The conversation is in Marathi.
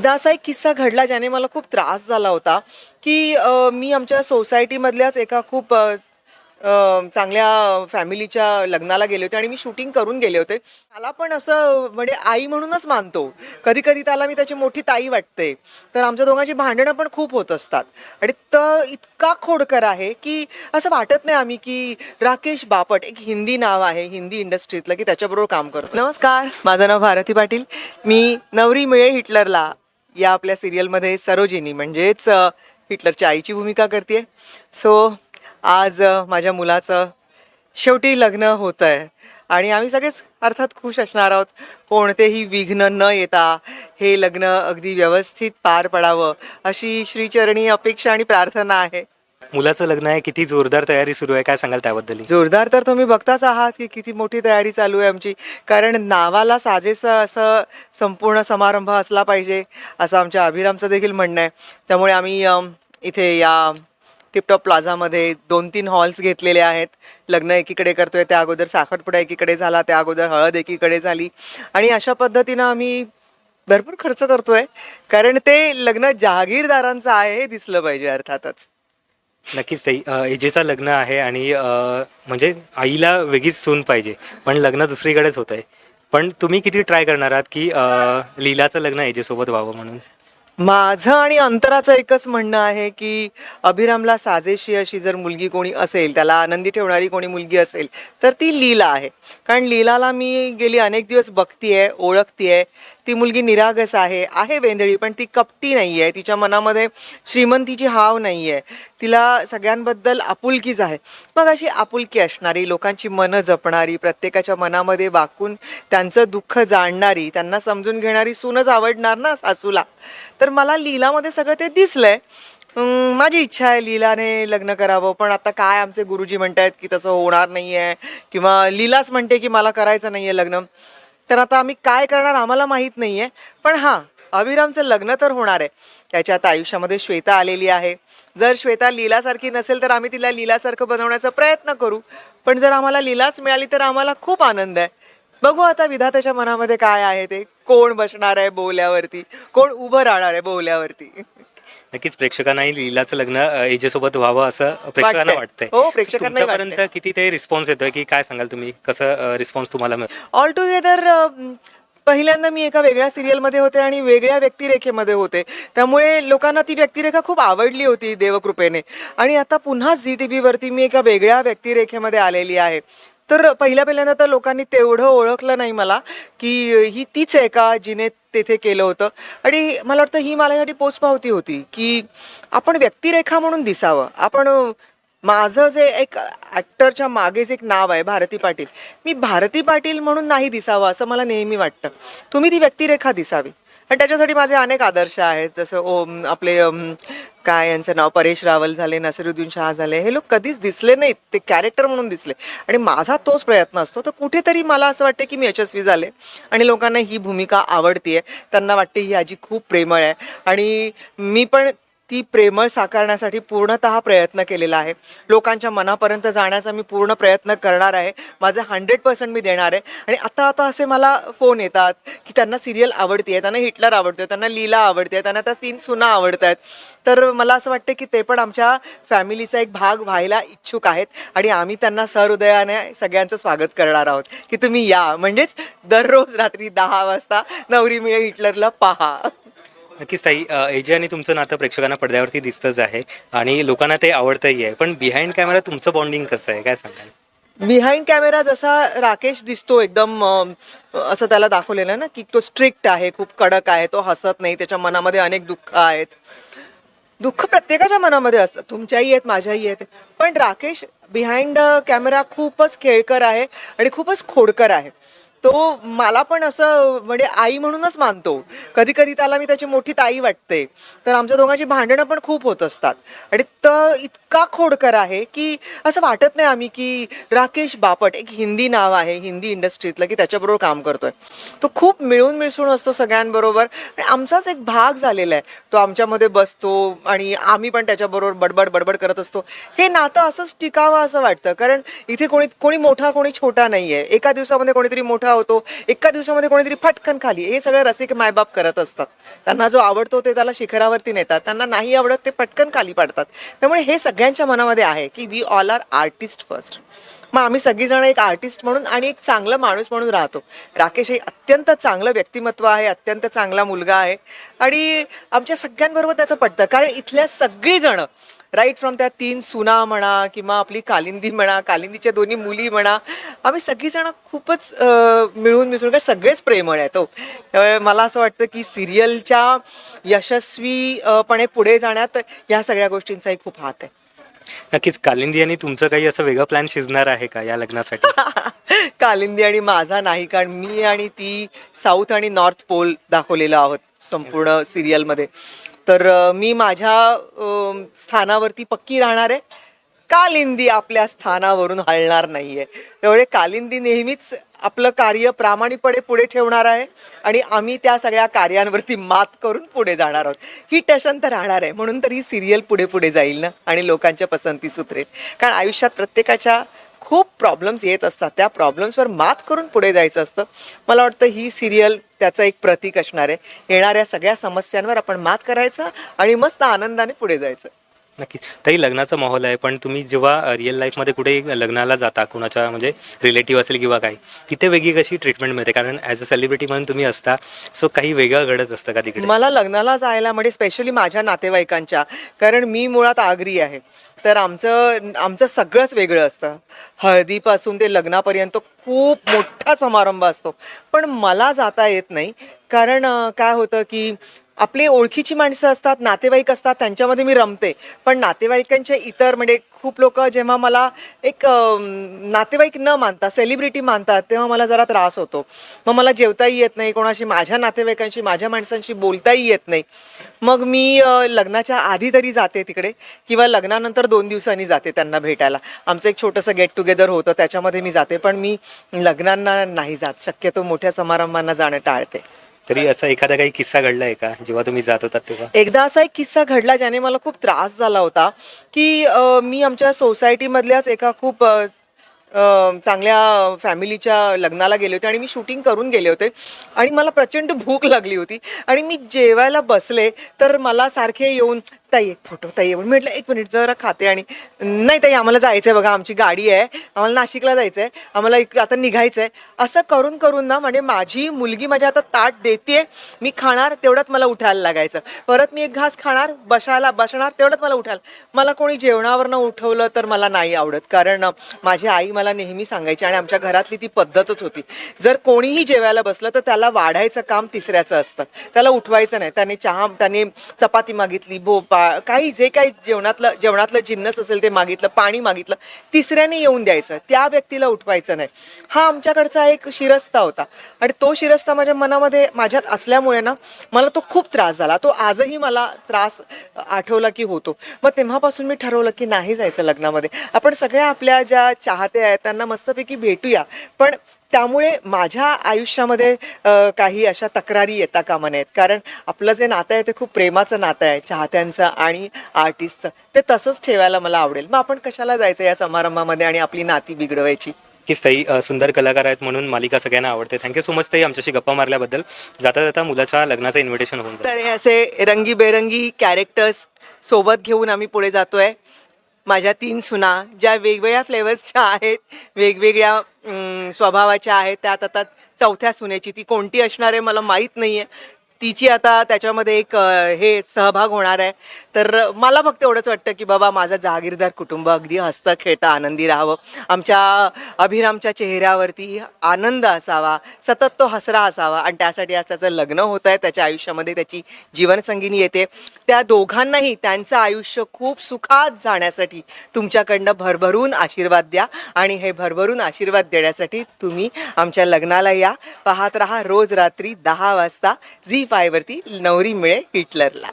एकदा असा एक किस्सा घडला ज्याने मला खूप त्रास झाला होता की मी आमच्या सोसायटीमधल्याच एका खूप चांगल्या फॅमिलीच्या लग्नाला गेले होते आणि मी शूटिंग करून गेले होते. मला पण असं म्हणजे आई म्हणूनच मानतो. कधी कधी त्याला मी त्याची मोठी ताई वाटते. तर आमच्या दोघांची भांडणं पण खूप होत असतात. आणि तर इतका खोडकर आहे की असं वाटत नाही आम्ही की राकेश बापट एक हिंदी नाव आहे हिंदी इंडस्ट्रीतलं की त्याच्याबरोबर काम करतो नमस्कार. माझं नाव भारती पाटील. मी नवरी मिळे हिटलरला या आपल्या सिरियलमध्ये सरोजिनी म्हणजेच हिटलरच्या आईची भूमिका करते सो आज माझ्या मुलाचं शेवटी लग्न होतं आहे आणि आम्ही सगळेच अर्थात खुश असणार आहोत. कोणतेही विघ्न न येता हे लग्न अगदी व्यवस्थित पार पडावं अशी श्रीचरणी अपेक्षा आणि प्रार्थना आहे. मुलाचं लग्न आहे किती जोरदार तयारी सुरू आहे काय सांगाल त्याबद्दल जोरदार तर तुम्ही बघताच आहात की किती मोठी तयारी चालू आहे आमची. कारण नावाला साजेसं असं संपूर्ण समारंभ असला पाहिजे असं आमच्या अभिरामचं देखील म्हणणं आहे. त्यामुळे आम्ही इथे या टिपटॉप प्लाझामध्ये दोन तीन हॉल्स घेतलेले आहेत. लग्न एकीकडे करतोय त्या अगोदर साखरपुडा एकीकडे झाला त्या अगोदर हळद एकीकडे झाली. आणि अशा पद्धतीनं आम्ही भरपूर खर्च करतोय. कारण ते लग्न जहागीरदारांचं आहे हे दिसलं पाहिजे अर्थातच. नक्कीच ताई. अ, एजेचं लग्न आहे आणि अ, म्हणजे आईला वेगळीच सून पाहिजे पण लग्न दुसरीकडेच होत आहे पण तुम्ही किती ट्राय करणार आहात की अ, लीलाचं लग्न एजेसोबत व्हावं म्हणून? माझं आणि अंतराचं एकच म्हणणं आहे की अभिरामला साजेशी अशी जर मुलगी कोणी असेल त्याला आनंदी ठेवणारी कोणी मुलगी असेल तर ती लीला आहे. कारण लीलाला मी गेली अनेक दिवस बघतीये ओळखतीये. ती मुलगी निरागस आहे आहे वेंधळी पण ती कपटी नाही आहे तिच्या मनामध्ये श्रीमंतीची हाव नाही आहे तिला सगळ्यांबद्दल आपुलकीच आहे. मग अशी आपुलकी असणारी लोकांची मनं जपणारी प्रत्येकाच्या मनामध्ये वाकून त्यांचं दुःख जाणणारी त्यांना समजून घेणारी सूनच आवडणार ना सासूला? तर मला लीलामध्ये सगळं ते दिसलंय. माझी इच्छा आहे लीलाने लग्न करावं पण आता काय आमचे गुरुजी म्हणतायत की तसं होणार नाही आहे किंवा लीलाच म्हणते की मला करायचं नाही आहे लग्न. तर आता आम्ही काय करणार आम्हाला माहीत नाही आहे पण हां अभिरामचं लग्न तर होणार आहे. त्याच्या आता आयुष्यामध्ये श्वेता आलेली आहे. जर श्वेता लीलासारखी नसेल तर आम्ही तिला लीलासारखं बनवण्याचा प्रयत्न करू. पण जर आम्हाला लीलाच मिळाली तर आम्हाला खूप आनंद आहे. बघू आता विधाताच्या मनामध्ये काय आहे ते. कोण बसणार आहे बोल्यावरती? कोण उभं राहणार आहे बोल्यावरती? नक्कीच प्रेक्षकांनाही लीलाचं लग्न एजेसोबत व्हावं असं प्रेक्षकांना वाटतंय. हो, तुमच्यापर्यंत वाटतंय. किती ते रिस्पॉन्स येतोय? की काय सांगाल तुम्ही? कसं रिस्पॉन्स तुम्हाला मिळतो? ऑल टुगेदर पहिल्यांदा मी एका वेगळ्या सिरियलमध्ये होते आणि वेगळ्या व्यक्तिरेखेमध्ये होते. त्यामुळे लोकांना ती व्यक्तिरेखा खूप आवडली होती देवकृपेने. आणि आता पुन्हा झी टी व्हीवरती मी एका वेगळ्या व्यक्तिरेखेमध्ये आलेली आहे. तर पहिल्या पहिल्यांदा तर लोकांनी तेवढं ओळखलं नाही मला की ही तीच आहे का जिने तेथे केलं होतं. आणि मला वाटतं ही माझ्यासाठी पोचपावती होती की आपण व्यक्तिरेखा म्हणून दिसावं. आपण माझं जे एक ॲक्टरच्या मागेच एक नाव आहे भारती पाटील. मी भारती पाटील म्हणून नाही दिसावं असं मला नेहमी वाटतं. तुम्ही ती व्यक्तिरेखा दिसावी. आणि त्याच्यासाठी माझे अनेक आदर्श आहेत जसं ओम आपले काय यांचं नाव? परेश रावल झाले नसिरुद्दीन शाह झाले. हे लोक कधीच दिसले नाहीत. ते कॅरेक्टर म्हणून दिसले. आणि माझा तोच प्रयत्न असतो. तर कुठेतरी मला असं वाटतं की मी यशस्वी झाले. आणि लोकांना ही भूमिका आवडतीये. त्यांना वाटते ही आजी खूप प्रेमळ आहे. आणि मी पण ती प्रेमळ साकारण्यासाठी पूर्णतः प्रयत्न केलेला आहे. लोकांच्या मनापर्यंत जाण्याचा मी पूर्ण प्रयत्न करणार आहे. माझं हंड्रेड पर्सेंट मी देणार आहे. आणि आता आता असे मला फोन येतात की त्यांना सिरियल आवडते आहे त्यांना हिटलर आवडतोय त्यांना लीला आवडते आहे त्यांना त्या तीन सुना आवडत आहेत तर मला असं वाटतं की ते पण आमच्या फॅमिलीचा एक भाग व्हायला इच्छुक आहेत आणि आम्ही त्यांना सहृदयाने सगळ्यांचं स्वागत करणार आहोत की तुम्ही या. म्हणजेच दररोज रात्री दहा वाजता नवरी मिळे हिटलरला पहा. नक्कीच ताई एजे आणि तुमचं नातं प्रेक्षकांना पडद्यावरती दिसतंच आहे आणि लोकांना ते आवडतही आहे. पण बिहाइंड कॅमेरा तुमचं बॉन्डिंग कसं आहे? काय सांगाल? बिहाइंड कॅमेरा जसा राकेश दिसतो एकदम असं त्याला दाखवलेलं ना की तो स्ट्रिक्ट आहे खूप कडक आहे तो हसत नाही त्याच्या मनामध्ये अनेक दुःख आहेत. दुःख प्रत्येकाच्या मनामध्ये असतात तुमच्याही आहेत माझ्याही आहेत. पण राकेश बिहाइंड कॅमेरा खूपच खेळकर आहे आणि खूपच खोडकर आहे. तो मला पण असं म्हणजे आई म्हणूनच मानतो. कधी कधी त्याला मी त्याची मोठी ताई वाटते. तर आमच्या दोघांची भांडणं पण खूप होत असतात. आणि तर इतका खोडकर आहे की असं वाटत नाही आम्ही की राकेश बापट एक हिंदी नाव आहे हिंदी इंडस्ट्रीतलं की त्याच्याबरोबर काम करतोय. तो खूप मिळून मिसळून असतो सगळ्यांबरोबर. आणि आमचाच एक भाग झालेला आहे. तो आमच्यामध्ये बसतो आणि आम्ही पण त्याच्याबरोबर बडबड बडबड करत असतो. हे नातं असंच टिकावं असं वाटतं. कारण इथे कोणी कोणी मोठा कोणी छोटा नाही आहे एका दिवसामध्ये कोणीतरी मोठा सांगा होतो. एका दिवसामध्ये कोणीतरी फटकन खाली. हे सगळं रसिक मायबाप करत असतात. त्यांना जो आवडतो ते त्याला शिखरावरती नेतात. त्यांना नाही आवडत ते पटकन खाली पाडतात. त्यामुळे हे सगळ्यांच्या मनामध्ये आहे की we all are artist first मग आम्ही सगळीजण एक आर्टिस्ट म्हणून आणि एक चांगलं माणूस म्हणून राहतो. राकेश हे अत्यंत चांगलं व्यक्तिमत्व आहे अत्यंत चांगला मुलगा आहे. आणि आमच्या सगळ्यांबरोबर त्याचं पटतं कारण इथल्या सगळीजणं राईट फ्रॉम त्या तीन सुना म्हणा किंवा आपली कालिंदी म्हणा कालिंदीच्या दोन्ही मुली म्हणा आम्ही सगळीजण खूपच मिळून मिसळून कारण सगळेच प्रेमळ आहेत हो. त्यामुळे मला असं वाटतं की सिरियलच्या यशस्वीपणे पुढे जाण्यात या सगळ्या गोष्टींचाही खूप हात आहे. नक्कीच कालिंदी आणि तुमचं काही असं वेगळं प्लॅन शिजणार आहे का या लग्नासाठी? कालिंदी आणि माझा नाही कारण मी आणि ती साऊथ आणि नॉर्थ पोल दाखवलेलं आहोत संपूर्ण सिरियलमध्ये. तर मी माझ्या स्थानावरती पक्की राहणार आहे. कालिंदी आपल्या स्थानावरून हलणार आहे त्यामुळे कालिंदी नेहमीच आपलं कार्य प्रामाणिकपणे पुढे ठेवणार आहे आणि आम्ही त्या सगळ्या कार्यांवरती मात करून पुढे जाणार आहोत. ही टशन तर राहणार आहे. म्हणून तर ही सिरियल पुढे पुढे जाईल ना? आणि लोकांच्या पसंती उतरेल कारण आयुष्यात प्रत्येकाच्या खूप प्रॉब्लेम्स येत असतात. त्या प्रॉब्लेम्सवर मात करून पुढे जायचं असतं. मला वाटतं ही सिरियल त्याचं एक प्रतीक असणार आहे. येणाऱ्या सगळ्या समस्यांवर आपण मात करायचं आणि मस्त आनंदाने पुढे जायचं. नक्कीच. ताई लग्नाचा माहोल आहे पण तुम्ही जेव्हा रिअल लाईफमध्ये कुठे लग्नाला जाता कुणाच्या म्हणजे रिलेटिव्ह असेल किंवा काही तिथे वेगळी कशी ट्रीटमेंट मिळते? कारण ॲज अ सेलिब्रिटी म्हणून तुम्ही असता सो काही वेगळं घडत असतं का तिकडे? मला लग्नाला जायला म्हणजे स्पेशली माझ्या नातेवाईकांच्या कारण मी मुळात आगरी आहे. तर आमचं आमचं सगळंच वेगळं असतं. हळदीपासून ते लग्नापर्यंत खूप मोठा समारंभ असतो. पण मला जाता येत नाही कारण काय होतं की आपली ओळखीची माणसं असतात नातेवाईक असतात त्यांच्यामध्ये मी रमते. पण नातेवाईकांचे इतर म्हणजे खूप लोक जेव्हा मला एक नातेवाईक न मानता सेलिब्रिटी मानतात तेव्हा मला जरा त्रास होतो. मग मला जेवताही येत नाही कोणाशी माझ्या नातेवाईकांशी माझ्या माणसांशी बोलताही येत नाही. मग मी लग्नाच्या आधी तरी जाते तिकडे किंवा लग्नानंतर दोन दिवसांनी जाते त्यांना भेटायला. आमचं एक छोटंसं गेट टुगेदर होतं त्याच्यामध्ये मी जाते. पण मी लग्नांना नाही जात शक्यतो मोठ्या समारंभांना जाणं टाळते. तरी असा एखादा काही किस्सा घडला आहे का? जेव्हा तुम्ही जात होता तेव्हा? एकदा असा एक किस्सा घडला ज्याने मला खूप त्रास झाला होता की अ, मी आमच्या सोसायटीमधल्याच एका खूप अ, अ, चांगल्या फॅमिलीच्या लग्नाला गेले होते आणि मी शूटिंग करून गेले होते आणि मला प्रचंड भूक लागली होती आणि मी जेवायला बसले तर मला सारखे येऊन ताई एक फोटो ताई येऊन म्हटलं एक मिनिट जरा खाते आणि नाही ताई आम्हाला जायचं आहे बघा आमची गाडी आहे. आम्हाला नाशिकला जायचं आहे आम्हाला इक आता निघायचं आहे असं करून करून ना म्हणजे माझी मुलगी माझ्या आता ताट देते मी खाणार तेवढ्यात मला उठायला लागायचं. परत मी एक घास खाणार बसायला बसणार तेवढ्यात मला उठायला. मला कोणी जेवणावरनं उठवलं तर मला नाही आवडत. कारण माझी आई मला नेहमी सांगायची आणि आमच्या घरातली ती पद्धतच होती. जर कोणीही जेवायला बसलं तर त्याला वाढायचं काम तिसऱ्याचं असतं. त्याला उठवायचं नाही. त्याने चहा त्याने चपाती मागितली भोपा काही जे काही जेवणातलं जेवणातलं जिन्नस असेल ते मागितलं पाणी मागितलं तिसऱ्याने येऊन द्यायचं. त्या व्यक्तीला उठवायचं नाही. हा आमच्याकडचा एक शिरस्ता होता. आणि तो शिरस्ता माझ्या मनामध्ये माझ्यात असल्यामुळे ना मला तो खूप त्रास झाला. तो आजही मला त्रास आठवला की होतो. मग तेव्हापासून मी ठरवलं की नाही जायचं लग्नामध्ये. आपण सगळ्या आपल्या ज्या चाहते आहेत त्यांना मस्तपैकी भेटूया. पण त्यामुळे माझ्या आयुष्यामध्ये काही अशा तक्रारी येता कामा नयेत. कारण आपलं जे नातं आहे ते खूप प्रेमाचं नातं आहे चाहत्यांचं आणि आर्टिस्टचं ते तसंच ठेवायला मला आवडेल. मग आपण कशाला जायचं या समारंभामध्ये आणि आपली नाती बिघडवायची? नक्कीच ताई सुंदर कलाकार आहेत म्हणून मालिका सगळ्यांना आवडते. थँक्यू सो मच ताई आमच्याशी गप्पा मारल्याबद्दल. जाता जाता मुलाच्या लग्नाचं इन्व्हिटेशन होऊन तर हे असे रंगीबेरंगी कॅरेक्टर्स सोबत घेऊन आम्ही पुढे जातोय. माझ्या तीन सुना ज्या वेगवेगळ्या फ्लेवर्सच्या आहेत वेगवेगळ्या स्वभावाच्या आहेत त्यात आता चौथ्या सुनेची ती कोणती असणार आहे मला माहीत नाही आहे तिची आता त्याच्यामध्ये एक हे सहभाग होणार आहे. तर मला फक्त एवढंच वाटतं की बाबा माझं जहागीरदार कुटुंब अगदी हसतं खेळतं आनंदी राहावं. आमच्या अभिरामच्या चेहऱ्यावरती आनंद असावा सतत तो हसरा असावा आणि त्यासाठी आज त्याचं लग्न होत आहे. त्याच्या आयुष्यामध्ये त्याची जीवनसंगिनी येते. त्या दोघांनाही त्यांचं आयुष्य खूप सुखात जाण्यासाठी तुमच्याकडनं भरभरून आशीर्वाद द्या आणि हे भरभरून आशीर्वाद देण्यासाठी तुम्ही आमच्या लग्नाला या. पाहत राहा रोज रात्री दहा वाजता. झी फायवरती नवरी मिळे हिटलरला.